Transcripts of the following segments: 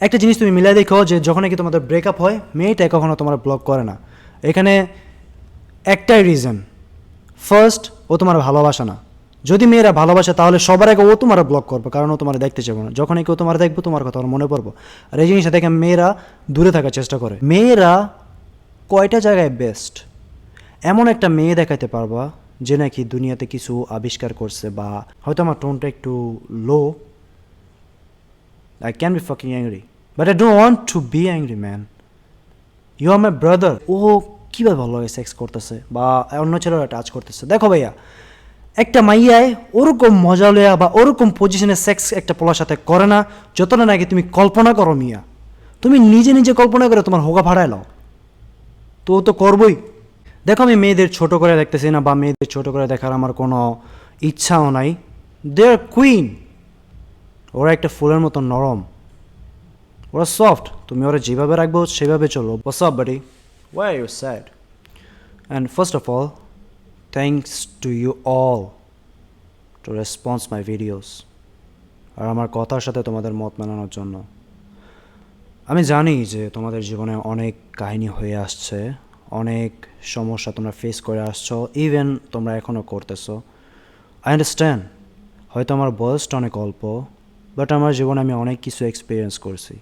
একটা জিনিস তুমি মিলাই দেখো যে যখন কি তোমাদের ব্রেকআপ হয় মেয়েটাই কখনো তোমার ব্লক করে না। এখানে একটাই রিজন ফার্স্ট ও তোমার ভালোবাসা না। যদি মেয়েরা ভালোবাসে, তাহলে সবার আগে ও তোমার ব্লক করবে, কারণ ও তোমার দেখতে চাইবে না। যখনই কেউ তোমার দেখব, তোমার কথা ওর মনে পড়ব। আর এই জিনিসটা দেখে মেয়েরা দূরে থাকার চেষ্টা করে। মেয়েরা কয়টা জায়গায় বেস্ট এমন একটা মেয়ে দেখাতে পারবা, যে নাকি দুনিয়াতে কিছু আবিষ্কার করছে বা হয়তো আমার টোনটা একটু low I can be fucking angry but I don't want to be angry man you are my brother ও কীভাবে ভালোভাবে সেক্স করতেছে বা অন্য ছেলেরা টাচ করতেছে? দেখো ভাইয়া, একটা মাইয়ায় ওরকম মজা লয়া বা ওরকম পজিশনে সেক্স একটা পোলার সাথে করে না যতটা নাকি তুমি কল্পনা করো মিয়া। তুমি নিজে নিজে কল্পনা করে তোমার হোগা ভাড়ায় লাও তো তো করবই। দেখো আমি মেয়েদের ছোট করে দেখতেছি না বা মেয়েদের ছোট করে দেখার আমার কোনো ইচ্ছাও নাই। দে আর কুইন ওরা একটা ফুলের মতো নরম। ওরা সফট তুমি ওরা যেভাবে রাখব সেভাবে চলো boss up buddy why you sad and first of all thanks to you all to response my videos আর আমার কথার সাথে তোমাদের মত মেলানোর জন্য। আমি জানি যে তোমাদের জীবনে অনেক কাহিনী হয়ে আসছে, অনেক সমস্যা তোমরা ফেস করে আসছো ইভেন তোমরা এখনও করতেছো। আই আন্ডারস্ট্যান্ড হয়তো আমার বয়সটা অনেক অল্প বাট আমার জীবনে আমি অনেক কিছু এক্সপিরিয়েন্স করছি।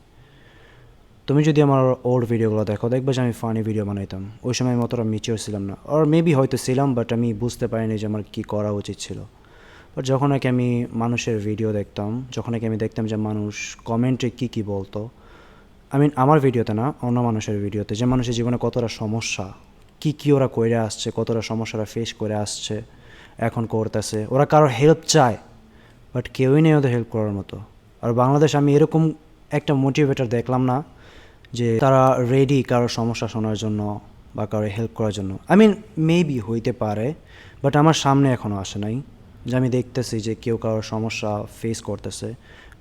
তুমি যদি আমার ওল্ড ভিডিওগুলো দেখো, দেখবে যে আমি ফানি ভিডিও বানাইতাম। ওই সময় আমি অতটা মিচিওর ছিলাম না। আর মেবি হয়তো ছিলাম বাট আমি বুঝতে পারিনি যে আমার কী করা উচিত ছিল। বাট যখন নাকি আমি মানুষের ভিডিও দেখতাম, যখন নাকি আমি দেখতাম যে মানুষ কমেন্টে কী কী বলতো আই মিন আমার ভিডিওতে না, অন্য মানুষের ভিডিওতে যে মানুষের জীবনে কতটা সমস্যা, কী কী ওরা করে আসছে, কতটা সমস্যারা ফেস করে আসছে, এখন করতেছে, ওরা কারোর হেল্প চায় বাট কেউই নেই ওদের হেল্প করার মতো। আর বাংলাদেশ আমি এরকম একটা মোটিভেটার দেখলাম না যে তারা রেডি কারোর সমস্যা শোনার জন্য বা কারোর হেল্প করার জন্য। আই মিন মেবি হইতে পারে বাট আমার সামনে এখনও আসে নাই। যে আমি দেখতেছি যে কেউ কারোর সমস্যা ফেস করতেছে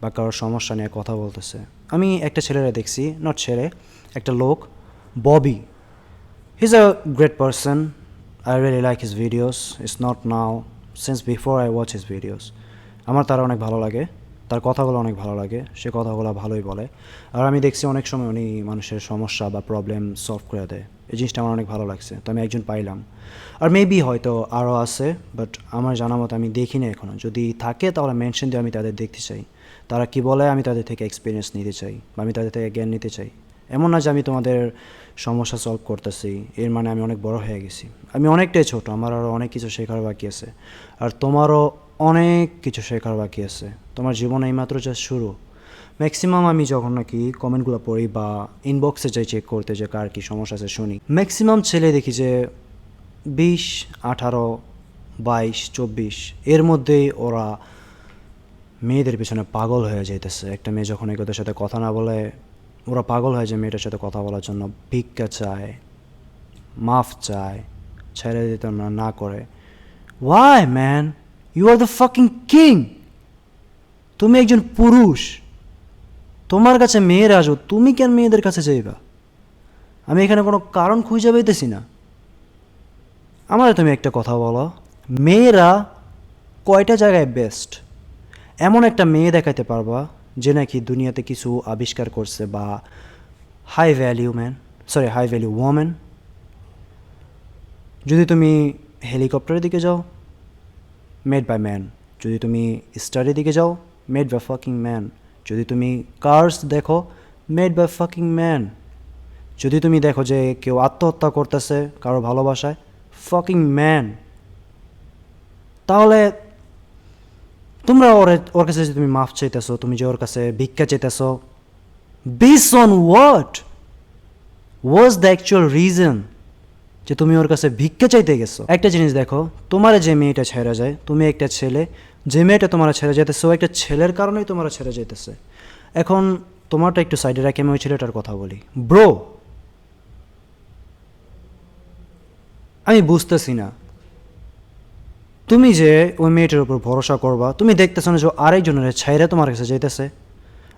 বা কারোর সমস্যা নিয়ে কথা বলতেছে। আমি একটা ছেলেরা দেখছি নট ছেলে, একটা লোক Bobby his a great person. I really like his videos It's not now since before I watch his videos আমার তারা অনেক ভালো লাগে। তার কথাগুলো অনেক ভালো লাগে, সে কথাগুলো ভালোই বলে। আর আমি দেখছি অনেক সময় উনি মানুষের সমস্যা বা প্রবলেম সলভ করে দেয়। এই জিনিসটা আমার অনেক ভালো লাগছে, তো আমি একজন পাইলাম। আর মেবি হয়তো আরও আছে বাট আমার জানা মতো আমি দেখিনি এখনও যদি থাকে তাহলে মেনশন দিয়ে আমি তাদের দেখতে চাই। তারা কি বলে আমি তাদের থেকে এক্সপিরিয়েন্স নিতে চাই, বা আমি তাদের থেকে জ্ঞান নিতে চাই। এমন না যে আমি তোমাদের সমস্যা সলভ করতেছি, এর মানে আমি অনেক বড় হয়ে গেছি। আমি অনেকটাই ছোট, আমার আরও অনেক কিছু শেখার বাকি আছে। আর তোমারও অনেক কিছু শেখার বাকি আছে। তোমার জীবন এইমাত্র জাস্ট শুরু। ম্যাক্সিমাম আমি যখন নাকি কমেন্টগুলো পড়ি বা ইনবক্সে যাই চেক করতে যে কার কী সমস্যা আছে শুনি। ম্যাক্সিমাম ছেলে দেখি যে বিশ, আঠারো, বাইশ, চব্বিশ, এর মধ্যেই ওরা মেয়েদের পিছনে পাগল হয়ে যাইতেছে। একটা মেয়ে যখন এগোদের সাথে কথা না বলে, ওরা পাগল হয়ে যায় মেয়েটার সাথে কথা বলার জন্য ভিক্ষা চায়, মাফ চায়, ছেড়ে দিতে না করে। Why man you are the fucking king তুমি একজন পুরুষ। তোমার কাছে মেয়েরা আসো, তুমি কেন মেয়েদের কাছে যাইবা? আমি এখানে কোনো কারণ খুঁজে পাইতেছি না। আমার তুমি একটা কথা বলো, মেয়েরা কয়টা জায়গায় বেস্ট এমন একটা মেয়ে দেখাতে পারবা যে নাকি দুনিয়াতে কিছু আবিষ্কার করছে বা high value man sorry high value women যদি তুমি হেলিকপ্টারের দিকে যাও মেড বাই ম্যান যদি তুমি স্টাডি দিকে যাও মেড বাই ফাকিং ম্যান যদি তুমি কার্স দেখো মেড বাই ফাকিং ম্যান যদি তুমি দেখো যে কেউ আত্মহত্যা করতেছে কারও ভালোবাসায় ফাকিং ম্যান তাহলে তোমরা ওর ওর কাছে যে তুমি মাফ চাইতেছো, তুমি যে ওর কাছে ভিক্ষা চাইতেছো base on what was the actual reason যে তুমি ওর কাছে ভিক্ষা চাইতে গেছো। একটা জিনিস দেখো, তোমার যে মেয়েটা ছেড়ে যায়, তুমি একটা ছেলে, যে মেয়েটা তোমার ছেড়ে যেতেছে ও একটা ছেলের কারণেই তোমার ছেড়ে যেতেছে এখন তোমারটা একটু সাইডে রাখি, আমি ওই ছেলেটার কথা বলি। ব্রো! আমি বুঝতেছি না। তুমি যে ওই মেয়েটার উপর ভরসা করবা, তুমি দেখতেছো না যে আরেকজনের ছাইরে তোমার কাছে যাইতেছে?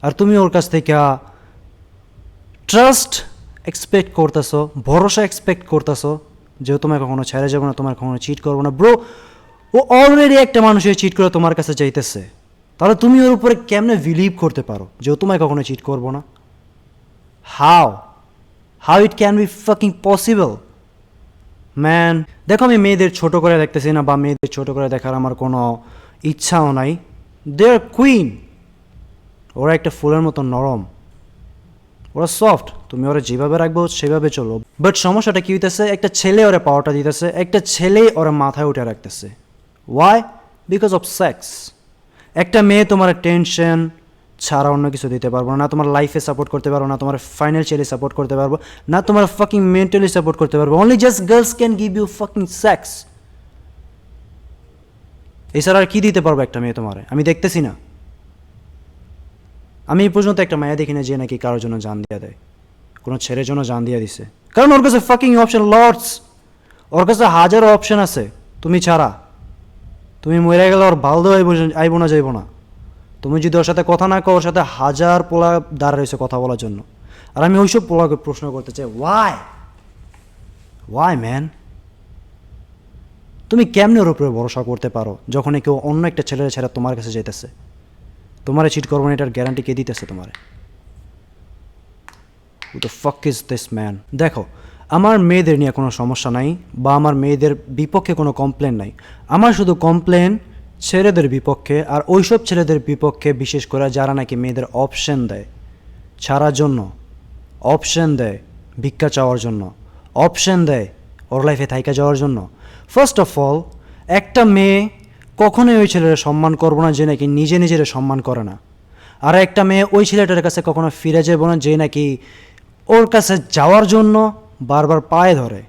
আর তুমি ওর কাছ থেকে ট্রাস্ট এক্সপেক্ট করতেছো, ভরসা এক্সপেক্ট করতেছো যে তোমায় কখনো ছেড়ে যাব না তোমার কখনো চিট করব না। ব্রো ও অলরেডি একটা মানুষের চিট করে তোমার কাছে যাইতেছে। তাহলে তুমি ওর উপরে কেমনে বিলিভ করতে পারো যে তোমায় কখনো চিট করব না? How how it can be fucking possible man দেখো আমি মেয়েদের ছোট করে দেখতেছি না বা মেয়েদের ছোট করে দেখার আমার কোনো ইচ্ছাও নাই। দে আর কুইন ওরা একটা ফুলের মতো নরম। ওরা সফট তুমি ওরা যেভাবে রাখব, সেভাবে চলো। বাট সমস্যাটা কি হইতেছে? একটা ছেলে ওরা পাওয়ারটা দিতেছে, একটা ছেলে ওরা মাথায় উঠে রাখতেছে। ওয়াই বিকজ অফ সেক্স একটা মেয়ে তোমার টেনশন ছাড়া অন্য কিছু দিতে পারব না তোমার লাইফে সাপোর্ট করতে পারব, না তোমার ফাইন্যান্সিয়ালি সাপোর্ট করতে পারব, না তোমার ফাকিং মেন্টালি সাপোর্ট করতে পারব। Only just girls can give you fucking sex এছাড়া আর কি দিতে পারব একটা মেয়ে তোমার? আমি দেখতেছি না। আমি এই পর্যন্ত একটা মায়া দেখি না যে নাকি কারোর জন্য জান দিয়ে দেয়। কোনো ছেলের জন্য জান দিয়ে দিছে। কারণ ওর কাছে ফাকিং অপশন লর্ডস ওর কাছে হাজারো অপশন আছে। তুমি ছাড়া। তুমি মরে গেলে ওর দেওয়া আইব না, যাইব না। তুমি যদি ওর সাথে কথা না কো ওর সাথে হাজার পোলা দাঁড় রয়েছে কথা বলার জন্য। আর আমি ওইসব পোলাকে প্রশ্ন করতে চাই ওয়াই ওয়াই ম্যান তুমি কেমনে ওর উপরে ভরসা করতে পারো যখন কেউ অন্য একটা ছেলের ছেড়ে তোমার কাছে যেতেছে তোমারে চিট করব না, এটার গ্যারান্টি কে দিতেছে তোমারে? দ্য ফক ইজ দিস ম্যান দেখো, আমার মেয়েদের নিয়ে কোনো সমস্যা নাই, বা আমার মেয়েদের বিপক্ষে কোনো কমপ্লেন নাই। আমার শুধু কমপ্লেন ছেলেদের বিপক্ষে, আর ওইসব ছেলেদের বিপক্ষে, বিশেষ করে যারা নাকি মেয়েদের অপশন দেয়। ছাড়ার জন্য অপশন দেয় ভিক্ষা চাওয়ার জন্য অপশন দেয় ওর লাইফে থাইকা যাওয়ার জন্য। ফার্স্ট অফ অল একটা মেয়ে কখনোই ওই ছেলের সম্মান করব না যে নাকি নিজে নিজের সম্মান করে না। আর একটা মেয়ে ওই ছেলেটার কাছে কখনো ফিরে যাব না যে নাকি ওর কাছে যাওয়ার জন্য বারবার পায়ে ধরে।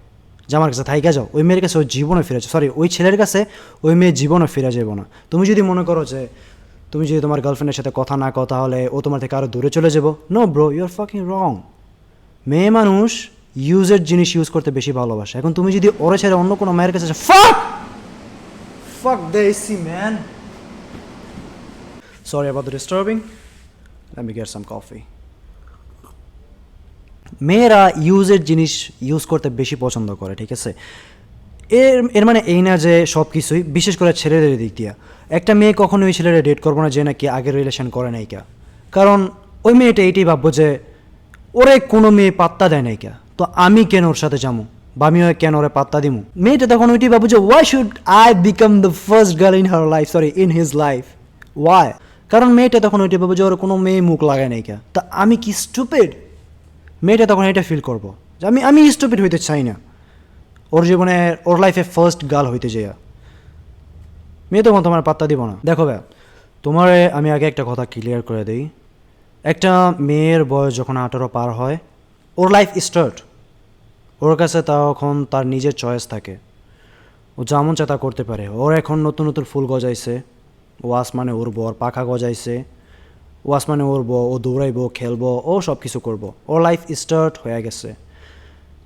যে আমার কাছে থাইকা যাও, ওই মেয়ের কাছে ওই জীবনে ফিরে সরি ওই ছেলের কাছে ওই মেয়ে জীবনে ফিরে যাব না। তুমি যদি মনে করো যে তুমি যদি তোমার গার্লফ্রেন্ডের সাথে কথা না কও তাহলে ও তোমার থেকে আরও দূরে চলে যাব। No bro you are fucking wrong মেয়ে মানুষ ইউজের জিনিস ইউজ করতে বেশি ভালোবাসে। এখন তুমি যদি ওরে ছেড়ে অন্য কোনো মায়ের কাছে fuck fuck they see man sorry about the disturbing let me get some coffee মেয়েরা ইউজের জিনিস ইউজ করতে বেশি পছন্দ করে, ঠিক আছে? এর এর মানে এই না যে সব কিছুই বিশেষ করে ছেলেদের দিক দিয়া। একটা মেয়ে কখনো ওই ছেলেরা ডেট করব না যে নাকি আগের রিলেশন করে নাই কা। কারণ ওই মেয়েটা এইটাই ভাববো যে, ওরে কোনো মেয়ে পাত্তা দেয় নাই কা। তো আমি কেন ওর সাথে যাব? বা আমিও কেন ওরে পাত্তা দিমু? মেয়েটা তখন ওইটাই ভাববো যে why should I become the first girl in her life sorry in his life why কারণ মেয়েটা তখন ওইটাই ভাবো যে, ওর কোনো মেয়ে মুখ লাগায় নাই কা। তা আমি কি স্টুপিড মেয়েটা তখন এটা ফিল করব যে, আমি আমি স্টুপিড হইতে চাই না। ওর জীবনে, ওর লাইফে ফার্স্ট গার্ল হইতে যাইয়া। মেয়ে তখন তোমার পাত্তা দিব না। দেখো ভাই তোমারে আমি আগে একটা কথা ক্লিয়ার করে দিই। একটা মেয়ের বয়স যখন আঠারো পার হয়, ওর লাইফ স্টার্ট ওর কাছে তা এখন তার নিজের চয়েস থাকে। ও যেমন চা তা করতে পারে। ওর এখন নতুন নতুন ফুল গজাইছে। ও আসমানে উড়বো, ওর পাখা গজাইছে। ও আসমানে উড়বো, ও দৌড়াইবো, খেলব, ও সব কিছু করব। ওর লাইফ স্টার্ট হয়ে গেছে।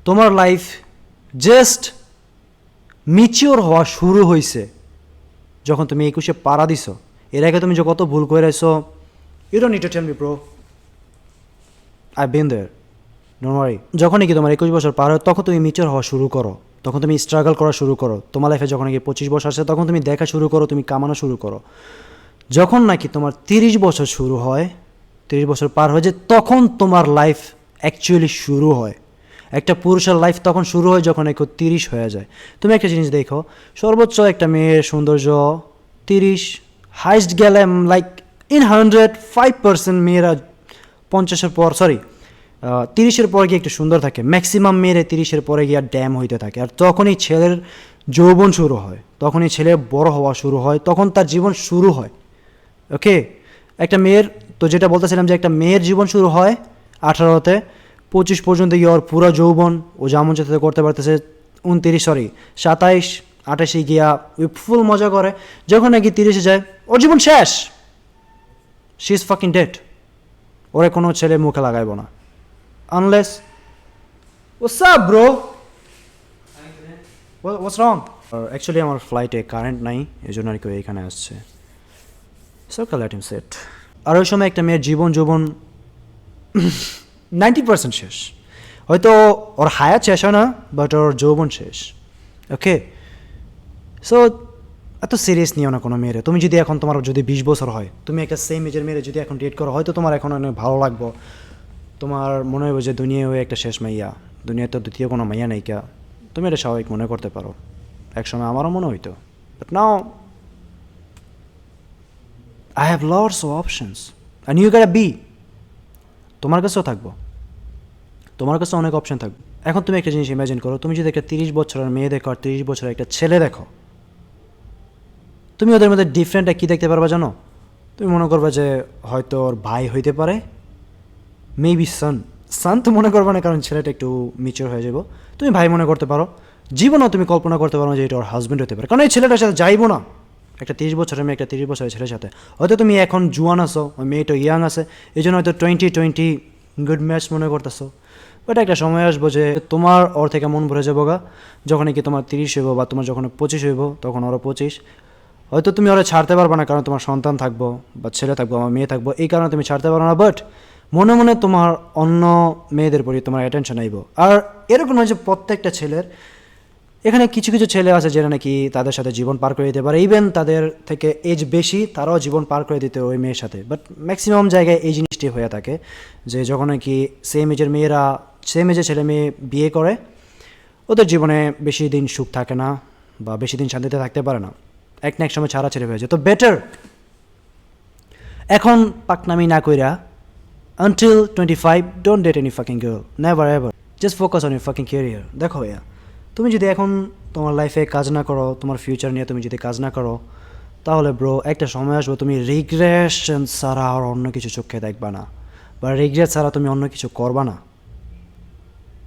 তোমার লাইফ জাস্ট মিচিওর হওয়া শুরু হয়েছে যখন তুমি একুশে পাড়া দিছো। এর আগে তুমি যে কত ভুল করে আছো you don't need to tell me bro I been there worry যখনই কি তোমার একুশ বছর পার হয়, তখন তুমি মিচর হওয়া শুরু করো। তখন তুমি স্ট্রাগল করা শুরু করো। তোমার লাইফে যখন নাকি পঁচিশ বছর আসে, তখন তুমি দেখা শুরু করো, তুমি কামানো শুরু করো। যখন নাকি তোমার তিরিশ বছর শুরু হয়, তিরিশ বছর পার হয়ে যায়, তখন তোমার লাইফ অ্যাকচুয়ালি শুরু হয়। একটা পুরুষের লাইফ তখন শুরু হয় যখন একটু তিরিশ হয়ে যায়। তুমি একটা জিনিস দেখো, সর্বোচ্চ একটা মেয়ের সৌন্দর্য তিরিশ হাইস্ট গেলে like in hundred five percent মেয়েরা পঞ্চাশের পর সরি তিরিশের পরে গিয়ে একটু সুন্দর থাকে। ম্যাক্সিমাম মেয়েরা তিরিশের পরে গিয়ে আর ড্যাম হইতে থাকে। আর তখনই ছেলের যৌবন শুরু হয়। তখনই ছেলে বড় হওয়া শুরু হয়। তখন তার জীবন শুরু হয়। ওকে একটা মেয়ের, তো যেটা বলতেছিলাম যে একটা মেয়ের জীবন শুরু হয় আঠারোতে। পঁচিশ পর্যন্ত গিয়ে ওর পুরো যৌবন, ও যেমন যেতে করতে পারতেছে, উনতিরিশ সরি সাতাইশ, আঠাশে গিয়া ওই ফুল মজা করে। যখন নাকি তিরিশে যায়, ওর জীবন শেষ। শি ইজ ফাকিং ডেট ওরে কোনো ছেলে মুখে লাগাইব না। Unless What's up, bro? What, what's wrong? Actually আমার ফ্লাইটে কারেন্ট নাই এই জন্য আর কি ও এখানে আসছে। লেট হিম সেট আর ওই সময় একটা মেয়ের জীবন যৌবন নাইনটি পার্সেন্ট শেষ। হয়তো ওর হায়াত শেষ হয় না বাট ওর যৌবন শেষ। ওকে সো এত সিরিয়াস নিও না কোনো মেয়েরে। তুমি যদি এখন তোমার যদি বিশ বছর হয় তুমি একটা সেম এজের মেয়েরে যদি এখন ডেট করো হয়তো তোমার এখন অনেক ভালো লাগবো। তোমার মনে হবে যে দুনিয়া হয়ে একটা শেষ মাইয়া। দুনিয়াতে দ্বিতীয় কোনো মাইয়া নাইকা তুমি এটা স্বাভাবিক মনে করতে পারো। একসময় আমারও মনে হইতো। But now I have lots of options and you can be তোমার কাছেও থাকব। তোমার কাছে অনেক অপশন থাকবে। এখন তুমি একটা জিনিস ইমাজিন করো, তুমি যদি একটা তিরিশ বছরের মেয়ে দেখো আর তিরিশ বছরের একটা ছেলে দেখো, তুমি ওদের মধ্যে ডিফারেন্টটা কী দেখতে পারবা জানো? তুমি মনে করবে যে হয়তো ওর ভাই হইতে পারে মেবি সান সান তো মনে করবে না, কারণ ছেলেটা একটু মিচিওর হয়ে যাব। তুমি ভাই মনে করতে পারো। জীবনেও তুমি কল্পনা করতে পারো যে এটা ওর হাজব্যান্ড হতে পারে। কারণ এই ছেলেটার সাথে যাইবো না। একটা তিরিশ বছরের মেয়ে, একটা তিরিশ বছরের ছেলের সাথে। হয়তো তুমি এখন জুয়ান আছো, ওই মেয়েটা ইয়াং আছে। এই জন্য হয়তো টোয়েন্টি টোয়েন্টি গুড ম্যাচ মনে করতেছো। বাট একটা সময় আসব যে তোমার ওর থেকে মন ভরে যাব গা। যখন কি তোমার তিরিশ হইব বা তোমার যখন পঁচিশ হইব, তখন ওরা পঁচিশ। হয়তো তুমি ওরা ছাড়তে পারবে না, কারণ তোমার সন্তান থাকব বা ছেলে থাকব, আমার মেয়ে থাকব। এই কারণে তুমি ছাড়তে পারো না বাট মনে মনে তোমার অন্য মেয়েদের প্রতি তোমার অ্যাটেনশন আইব। আর এরকম নয় যে প্রত্যেকটা ছেলের, এখানে কিছু কিছু ছেলে আছে যারা নাকি তাদের সাথে জীবন পার করে দিতে পারে। ইভেন তাদের থেকে এজ বেশি, তারাও জীবন পার করে দিতে ওই মেয়ের সাথে। বাট ম্যাক্সিমাম জায়গায় এই জিনিসটি হয়ে থাকে যে যখন নাকি সেম এজের মেয়েরা সেম এজের ছেলে মেয়ে বিয়ে করে, ওদের জীবনে বেশি দিন সুখ থাকে না বা বেশি দিন শান্তিতে থাকতে পারে না। এক না এক সময় ছাড়া ছেড়ে হয়ে যায়। তো বেটার এখন পাকনামি না কইরা twenty five don't date any fucking girl never ever just focus on your fucking career দেখো ভাইয়া, তুমি যদি এখন তোমার লাইফে কাজ না করো, তোমার ফিউচার নিয়ে তুমি যদি কাজ না করো, তাহলে ব্রো একটা সময় আসবে তুমি রিগ্রেশন ছাড়া আর অন্য কিছু চোখে দেখবা না। বা রিগ্রেট ছাড়া তুমি অন্য কিছু করবা না।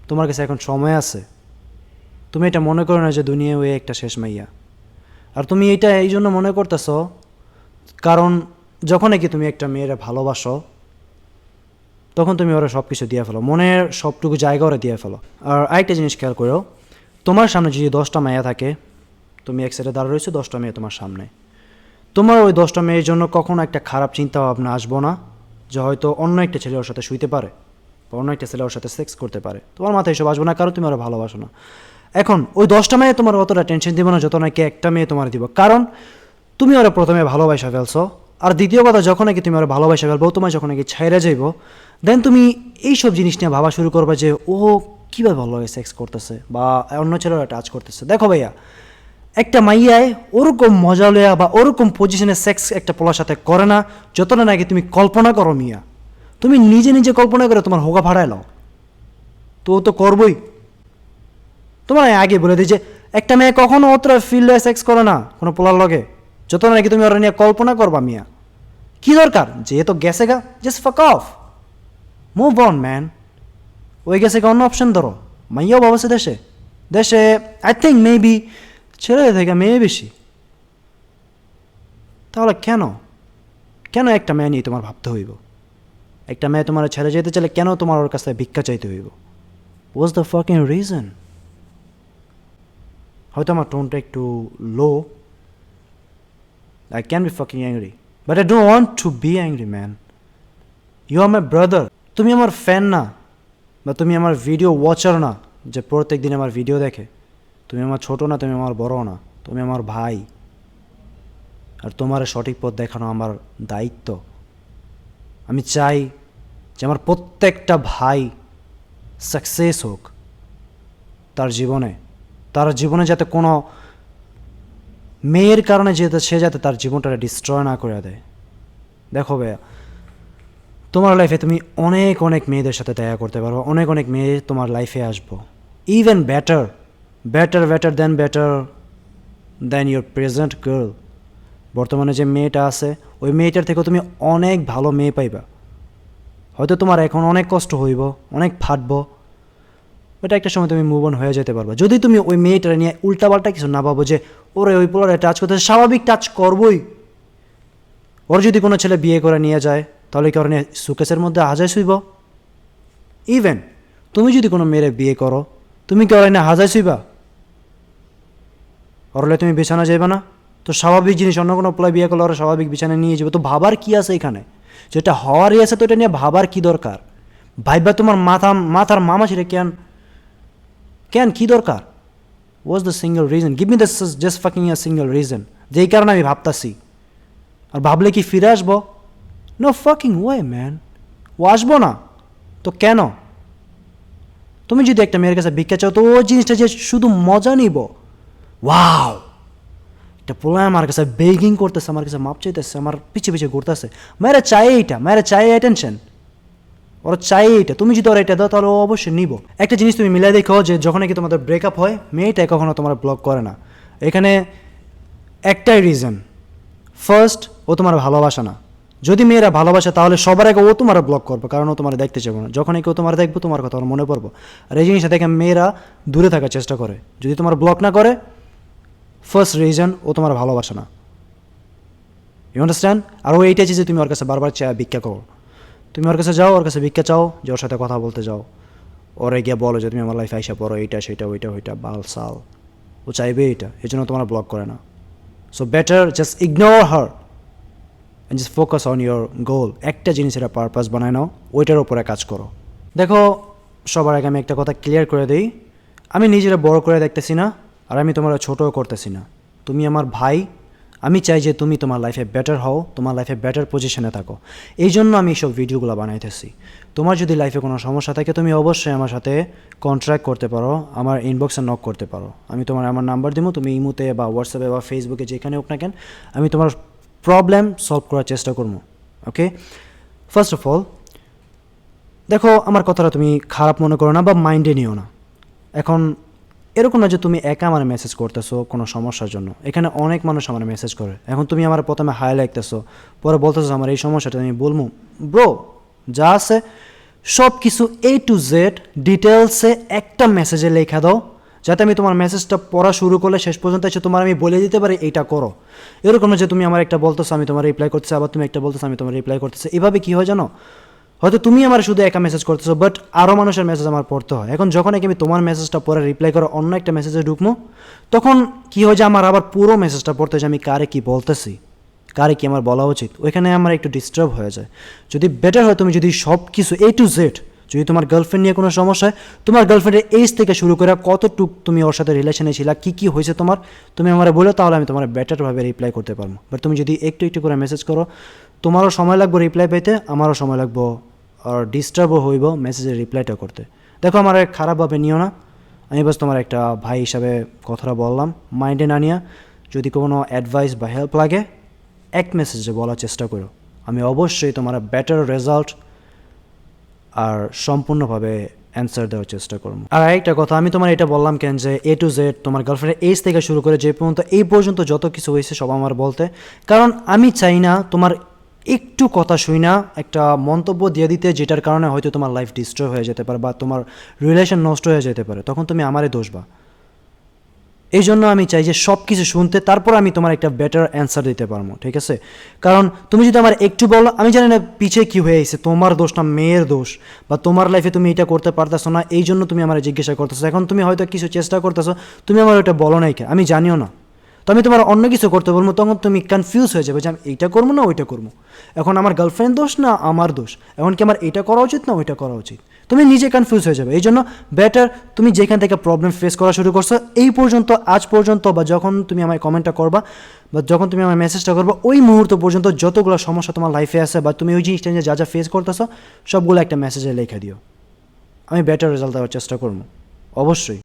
তোমার কাছে এখন সময় আছে। তুমি এটা মনে করো না যে দুনিয়া ওই একটা শেষ মাইয়া। আর তুমি এটা এই জন্য মনে করতেছ, কারণ যখন নাকি তুমি একটা মেয়েরে ভালোবাসো তখন তুমি ওরা সব কিছু দিয়ে ফেলো, মনের সবটুকু জায়গা ওরা দিয়ে ফেলো। আর আরেকটা জিনিস খেয়াল করো, তোমার সামনে যদি দশটা মেয়া থাকে, তুমি এক সাইডে দাঁড়া রয়েছো, দশটা মেয়ে তোমার সামনে। তোমার ওই দশটা মেয়ের জন্য কখনো একটা খারাপ চিন্তা ভাবনা আসব না, যে হয়তো অন্য একটা ছেলে ওর সাথে শুইতে পারে বা অন্য একটা ছেলে ওর সাথে সেক্স করতে পারে। তোমার মাথায় এসব আসব না কারণ তুমি ওরা ভালোবাসো না। এখন ওই দশটা মেয়ে তোমার অতটা টেনশন দিব না, যত নাকি একটা মেয়ে তোমার দিব। কারণ তুমি ওরা প্রথমে ভালোবাসা ফেলছো আর দ্বিতীয় কথা, যখন নাকি তুমি ওরা ভালোবাসা ফেলব তোমায় যখন নাকি ছাইরা যাইব দেন তুমি এইসব জিনিস নিয়ে ভাবা শুরু করবে যে, ও কীভাবে ভালো সেক্স করতেছে বা অন্য ছেলেরা টাচ করতেছে। দেখো ভাইয়া, একটা মাইয়ায় ওরকম মজা লয়া বা ওরকম পজিশনে সেক্স একটা পোলার সাথে করে না, যতটা নাকি তুমি কল্পনা করো মিয়া। তুমি নিজে নিজে কল্পনা করে তোমার হোগা ভাড়ায় লাও। তো তো করবই। তোমার আগে বলে দিই যে, একটা মেয়ে কখনো অতটা ফিল্ডে সেক্স করে না কোনো পোলার লগে। যত নাকি তুমি ওরা নিয়ে কল্পনা করবা মিয়া। কি দরকার? যেহেতু গেছে গা জাস্ট ফাক অফ মুভ অন ম্যান ওই গেছে গা অন্য অপশন ধরো। মাইয়াও বাবাসে দেশে। দেশে আই থিঙ্ক মেবি ছেলে থেকে মেয়ে বেশি। তাহলে কেন? কেন একটা মেয়ে নিয়ে তোমার ভাবতে হইব? একটা মেয়ে তোমার ছেড়ে যেতে চাইলে কেন তোমার ওর কাছ ভিক্ষা চাইতে হইব? ওয়াজ দ্য ফাকিং রিজন হয়তো আমার টোনটা একটু low I can be fucking angry but I don't want to be angry man you are my brother তুমি আমার ফ্যান না. বা তুমি আমার ভিডিও ওয়াচার না, যে প্রত্যেক দিন আমার ভিডিও দেখে। তুমি আমার ছোট না, তুমি আমার বড় না। তুমি আমার ভাই। আর তোমার সঠিক পথ দেখানো আমার দায়িত্ব। আমি চাই যে আমার প্রত্যেকটা ভাই সাকসেস হোক। তার জীবনে। তার জীবনে যাতে কোনো মেয়ের কারণে যেতে সে যাতে তার জীবনটা ডিস্ট্রয় না করে দেয়। দেখো ভাইয়া, তোমার লাইফে তুমি অনেক অনেক মেয়েদের সাথে দেখা করতে পারো অনেক অনেক মেয়ে তোমার লাইফে আসব। Even better better better then better then your present girl বর্তমানে যে মেয়েটা আছে, ওই মেয়েটার থেকেও তুমি অনেক ভালো মেয়ে পাইবা। হয়তো তোমার এখন অনেক কষ্ট হইব, অনেক ফাটবো ওটা একটা সময় তুমি মুভ অন হয়ে যেতে পারবে। যদি তুমি ওই মেয়েটা নিয়ে উল্টাপাল্টা কিছু না ভাবো যে, ওরে, ওই পোলারে টাচ করতে স্বাভাবিক টাচ করবই। ওর যদি কোনো ছেলে বিয়ে করে নিয়ে যায়, তাহলে কি ওর নিয়ে সুকেসের মধ্যে হাজায় শুইব? ইভেন তুমি যদি কোনো মেয়েরে বিয়ে করো, তুমি কি ওর এনে হাজায় শুইবা? ওরলে তুমি বিছানা যাইবে না? তো স্বাভাবিক জিনিস, অন্য কোনো প্লাই বিয়ে করলে ওরা স্বাভাবিক বিছানায় নিয়ে যাবে। তো ভাবার কি আছে এখানে? যেটা হওয়ারই আছে, তো এটা নিয়ে ভাবার কি দরকার? ভাইবা তোমার মাথা, মাথার মামা ছিল কেন কেন কি দরকার? Was the single reason give me the just fucking a single reason যেই কারণে আমি ভাবতাছি। আর ভাবলে কি ফিরে আসব? নো ফাকিং ওয়ে ম্যান ও আসব না। তো কেন? তুমি যদি একটা মেয়ের কাছে ভিক্ষা চাও, তো ওই জিনিসটা যে শুধু মজা নিব। ওয়াও একটা পোলা আমার কাছে বেগিং করতেছে, আমার কাছে মাপ চাইতেছে, আমার পিছে পিছে ঘুরতেছে। মেয়েরা চাই এইটা, মেয়েরা চাই অ্যাটেনশন ওরা চাই এইটা। তুমি যদি ওরা এটা দাও, তাহলে ও অবশ্যই নিব। একটা জিনিস তুমি মিলাই দেখো যে যখন নাকি তোমাদের ব্রেকআপ হয়, মেয়েটাই কখনো তোমার ব্লক করে না। এখানে একটাই রিজন ফার্স্ট ও তোমার ভালোবাসা না। যদি মেয়েরা ভালোবাসে, তাহলে সবার আগে ও তোমার ব্লক করবে, কারণ ও তোমার দেখতে চাইবে না। যখন কেউ তোমার দেখব, তোমার কথা মনে পড়ব। আর এই জিনিসটা দেখে মেয়েরা দূরে থাকার চেষ্টা করে। যদি তোমার ব্লক না করে ফার্স্ট রিজন ও তোমার ভালোবাসে না। ইউ আন্ডারস্ট্যান্ড আর ও এইটাই যে তুমি ওর কাছে বারবার ভিক্ষা করো। তুমি ওর কাছে যাও, ওর কাছে ভিক্ষা চাও, যে ওর সাথে কথা বলতে যাও। ওরে গিয়ে বলো যে তুমি আমার লাইফে আইসা পড়ো, এইটা সেটা ওইটা ওইটা, বাল সাল। ও চাইবে এটা এই জন্য তোমার ব্লক করে না। So better just ignore her and just focus on your goal একটা জিনিস এটা পারপাস বানায় নাও, ওইটার উপরে কাজ করো। দেখো, সবার আগে আমি একটা কথা ক্লিয়ার করে দিই। আমি নিজেরা বড় করে দেখতেছি না, আর আমি তোমার ছোটও করতেছি না। তুমি আমার ভাই আমি চাই যে তুমি তোমার লাইফে বেটার হও, তোমার লাইফে বেটার পজিশনে থাকো। এই জন্য আমি এইসব ভিডিওগুলো বানাইতেছি। তোমার যদি লাইফে কোনো সমস্যা থাকে, তুমি অবশ্যই আমার সাথে কন্ট্রাক্ট করতে পারো, আমার ইনবক্সে নক করতে পারো। আমি তোমার আমার নাম্বার দিব তুমি ইমুতে বা হোয়াটসঅ্যাপে বা ফেসবুকে যেখানে হোক না কেন, আমি তোমার প্রবলেম সলভ করার চেষ্টা করব ওকে ফার্স্ট অফ অল দেখো, আমার কথাটা তুমি খারাপ মনে করো না বা মাইন্ডে নিও না। এখন এরকম না যে তুমি একা আমার মেসেজ করতেছো, কোনো সমস্যার জন্য। এখানে অনেক মানুষ আমার মেসেজ করে। এখন তুমি আমার প্রথমে হাই লাগতেছো পরে বলতেছো আমার এই সমস্যাটা আমি বলব। ব্রো যা আছে সব কিছু এ টু জেড ডিটেলসে একটা মেসেজে লেখা দাও, যাতে আমি তোমার মেসেজটা পড়া শুরু করলে শেষ পর্যন্ত এসে তোমার আমি বলে দিতে পারি, এইটা করো। এরকম যে তুমি আমার একটা বলতেছো, আমি তোমার রিপ্লাই করতেছি, আবার তুমি একটা বলতেছো, আমি তোমার রিপ্লাই করতেছি। এভাবে কি হয় জানো? হয়তো তুমি আমার শুধু একা মেসেজ করতেছো বাট আরও মানুষের মেসেজ আমার পড়তে হয়। এখন যখন আমি তোমার মেসেজটা পরে রিপ্লাই করে অন্য একটা মেসেজে ঢুকবো তখন কি হয় যে আমার আবার পুরো মেসেজটা পড়তে হয় যে আমি কারে কি বলতেছি, কারে কি আমার বলা উচিত। ওইখানে আমার একটু ডিস্টার্ব হয়ে যায়। যদি বেটার হয় তুমি যদি সব কিছু এ টু জেড যদি তোমার গার্লফ্রেন্ড নিয়ে কোনো সমস্যা হয়, তোমার গার্লফ্রেন্ডের এইজ থেকে শুরু করে কতটুক তুমি ওর সাথে রিলেশনে ছিলা, কী কী হয়েছে তোমার, তুমি আমার বলো, তাহলে আমি তোমার বেটারভাবে রিপ্লাই করতে পারব। বাট তুমি যদি একটু একটু করে মেসেজ করো তোমারও সময় লাগবে রিপ্লাই পেতে, আমারও সময় লাগবো, আর ডিস্টার্বও হইব মেসেজের রিপ্লাইটা করতে। দেখো আমার খারাপভাবে নিও না। আমি বাস তোমার একটা ভাই হিসাবে কথাটা বললাম। মাইন্ডে না নিয়ে যদি কোনো অ্যাডভাইস বা হেল্প লাগে, এক মেসেজে বলার চেষ্টা করো। আমি অবশ্যই তোমার বেটার রেজাল্ট আর সম্পূর্ণভাবে অ্যান্সার দেওয়ার চেষ্টা করব। আর একটা কথা, আমি তোমার এটা বললাম কেন যে এ টু জেড তোমার গার্লফ্রেন্ডের এজ থেকে শুরু করে যে পর্যন্ত, এই পর্যন্ত যত কিছু হয়েছে সব আমার বলতে। কারণ আমি চাই না তোমার একটু কথা শুই না, একটা মন্তব্য দিয়ে দিতে যেটার কারণে হয়তো তোমার লাইফ ডিস্ট্রয় হয়ে যেতে পারে বা তোমার রিলেশন নষ্ট হয়ে যেতে পারে। তখন তুমি আমারে দোষবা এই জন্য আমি চাই যে সব কিছু শুনতে, তারপর আমি তোমার একটা বেটার অ্যান্সার দিতে পারব, ঠিক আছে? কারণ তুমি যদি আমার একটু বলো, আমি জানি না পিছিয়ে কী হয়ে গেছে তোমার দোষ না মেয়ের দোষ বা তোমার লাইফে তুমি এটা করতে পারতেছো না এই জন্য তুমি আমার জিজ্ঞাসা করতেছো। এখন তুমি হয়তো কিছু চেষ্টা করতেছো, তুমি আমার ওটা বলো নাই আমি জানিও না। তো আমি তোমার অন্য কিছু করতে বলব, তখন তুমি কনফিউজ হয়ে যাবে যে আমি এইটা করব না ওইটা করব। এখন আমার গার্লফ্রেন্ড দোষ না আমার দোষ? এখন কি আমার এটা করা উচিত না ওইটা করা উচিত? তুমি নিজে কনফিউজ হয়ে যাবে। এই জন্য বেটার তুমি যেখান থেকে প্রবলেম ফেস করা শুরু করছ, এই পর্যন্ত, আজ পর্যন্ত, বা যখন তুমি আমার কমেন্টটা করবা, বা যখন তুমি আমার মেসেজটা করবা, ওই মুহূর্ত পর্যন্ত যতগুলো সমস্যা তোমার লাইফে আছে, বা তুমি ওই জিনিসটা নিয়ে যা যা ফেস করতেছো, সবগুলো একটা মেসেজে লিখে দিও। আমি বেটার রেজাল্ট দেওয়ার চেষ্টা করব। অবশ্যই।